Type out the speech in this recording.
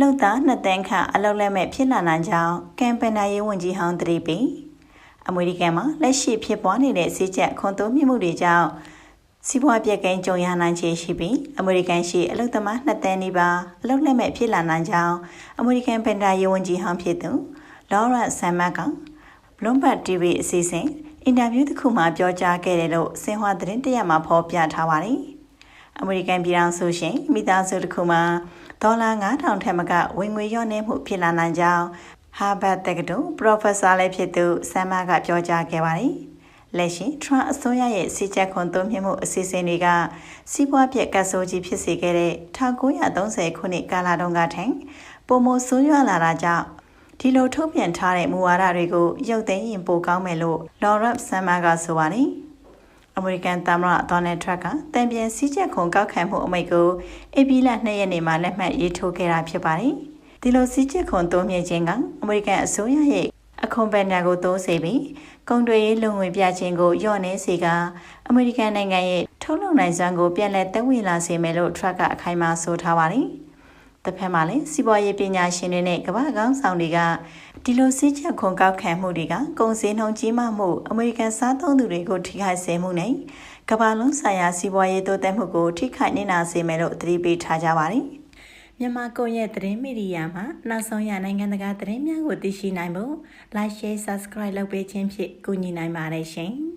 လှုပ်သားနှစ်တန်းခန့်အလောက်လက်မဲ့ဖြစ်လာနိုင်ကြောင်းကမ်ပန်နာရေးဝန်ကြီးဟောင်းတရီပီအမေရိကန်မှာလက်ရှိဖြစ်ပွားနေတဲ့စီးချက်ခွန်တိုးမြင့်မှုတွေကြောင့်စီးပွားပြက်ကင်းကြုံရနိုင်ခြေရှိပြီးအမေရိကန်ရှိအလုသမားနှစ်တန်းနီးပါးအလုလက်မဲ့ဖြစ်လာနိုင်ကြောင်းအမေရိကန်ပန်ဒါရေးဝန်ကြီးဟောင်းဖြစ်သူလော်ရန့်ဆမ်မတ်ကဘလွန်ဘတ် TV အစီအစဉ်အင်တာဗျူးတစ်ခုမှာပြောကြားခဲ့တယ်လို့စင်ဟွာသတင်းတရက်မှာဖော်ပြထားပါတယ်။ အမေရိကန်ပြည်ထောင်စုရှင်မိသားစုတစ်ခုမှာဒေါ်လာ9000ထက်မကဝင်ငွေလျော့နှဲမှုဖြစ်လာနိုင်ကြောင်းဟာဘတ်တက္ကသိုလ်ပရိုဖက်ဆာလည်းဖြစ်သူဆမ်မာကပြောကြားခဲ့ပါတယ်။လက်ရှိထရန့်အစိုးရရဲ့စီချက်ခွန်သွင်းမှုအစီအစဉ်တွေကစီးပွားပြက်ကတ်ဆိုးကြီးဖြစ်စေခဲ့တဲ့1930ခုနှစ်ကာလတုန်းကထင်ပုံမဆိုးရွားလာတာကြောင့်ဒီလိုထုတ်ပြန်ထားတဲ့မူဝါဒတွေကိုရုပ်သိမ်းရင်ပိုကောင်းမယ်လို့လော်ရပ်ဆမ်မာကဆိုပါတယ်။ အမေရိကန်သမ္မတဒေါ်နယ်ထရက်ကတံပြန်စည်းချက်ခွန်ကောက်ခံမှုအမိန့်ကိုအေပီလ2ရက်နေ့မှာလက်မှတ်ရေးထိုးခဲ့တာဖြစ်ပါတယ်။ဒီလိုစည်းချက်ခွန်တိုးမြင့်ခြင်းကအမေရိကန်အစိုးရရဲ့အခွန်ပန်ညာကိုတိုးစေပြီးကုန်တွေရေးလုံငွေပြခြင်းကိုညှော့နှဲစေကအမေရိကန်နိုင်ငံရဲ့ထုတ်လုပ်နိုင်စွမ်းကိုပြန်လည်သက်ဝင်လာစေမယ်လို့ထရက်ကအခိုင်အမာဆိုထားပါတယ်။တစ်ဖက်မှာလည်းစီးပွားရေးပညာရှင်တွေနဲ့ကမ္ဘာကောင်းဆောင်တွေက ဒီလိုစီးချက်ခွန်ကောက်ခံမှုတွေကကုန်စည်နှုန်းကြီးမားမှုအမေရိကန်စားသုံးသူတွေကိုထိခိုက်စေမှုနဲ့ကမ္ဘာလုံးဆိုင်ရာစီးပွားရေးတိုးတက်မှုကိုထိခိုက်နေနာစေမယ်လို့သတိပေးထားကြပါတယ်။မြန်မာကွန်ရက်သတင်းမီဒီယာမှာနောက်ဆုံးရနိုင်ငံတကာသတင်းများကိုသိရှိနိုင်ဖို့ Like Share Subscribe လုပ်ပေးခြင်းဖြင့်ကူညီနိုင်ပါတယ်ရှင်။